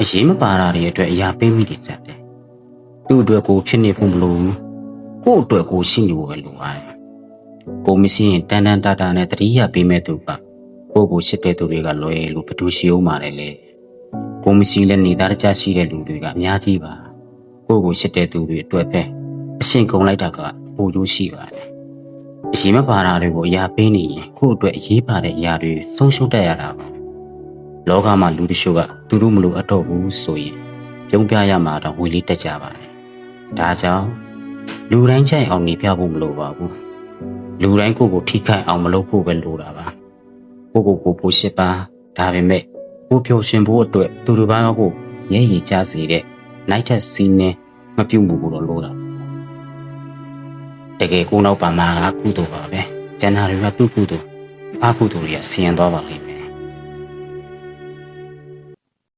အရေးမပါတာတွေအတွက်အရာပေးမိတယ်ကြတယ်သူ့အတွက်ကိုဖြစ်နေဖို့မလိုဘူးကို့အတွက်ကိုရှိနေဖို့ပဲလိုပါတယ်ကိုမရှိရင်တန်တန်တာတာနဲ့တတိယပေးမဲ့သူကကိုကိုချစ်တဲ့သူတွေကလွယ်လို့ဘယ်သူရှိအောင်မာတယ်လေကိုမရှိလည်းနေသားတကြရှိတဲ့လူတွေကအများကြီးပါကိုကိုချစ်တဲ့သူတွေအတွက်ပဲအရှင်ကုန်လိုက်တာကပိုကျိုးရှိပါတယ်အရေးမပါတာတွေကိုအရာပေးနေရင်ကို့အတွက်အရေးပါတဲ့အရာတွေဆုံးရှုံးတတ်ရတာပါ လောကမှာလူတချို့ကသူတို့မလို့အတော့ဘူးဆိုရင်ပြုံးပြရမှာတော့ဝေလေးတက်ကြပါတယ်။ဒါကြောင့်လူတိုင်းကြိုက်အောင်နေပြဖို့မလိုပါဘူး။လူတိုင်းကိုယ့်ကိုထိခိုက်အောင်မလုပ်ဖို့ပဲလိုတာပါ။ကိုယ့်ကိုယ်ကိုပိုရှိပါဒါပေမဲ့ကိုယ်ပျော်ရွှင်ဖို့အတွက်သူတို့ဘာကိုရဲရည်ကြစေတဲ့နိုင်ထက်စီးနေမပြုတ်မှုကိုတော့လိုတာ။တကယ်ကိုယ်နောက်ပါမှာကကုသိုလ်ပါပဲ။ကျန်တာတွေကသူ့ကုသိုလ်။အကုသိုလ်တွေကဆင်းရဲသွားပါလိမ့်မယ်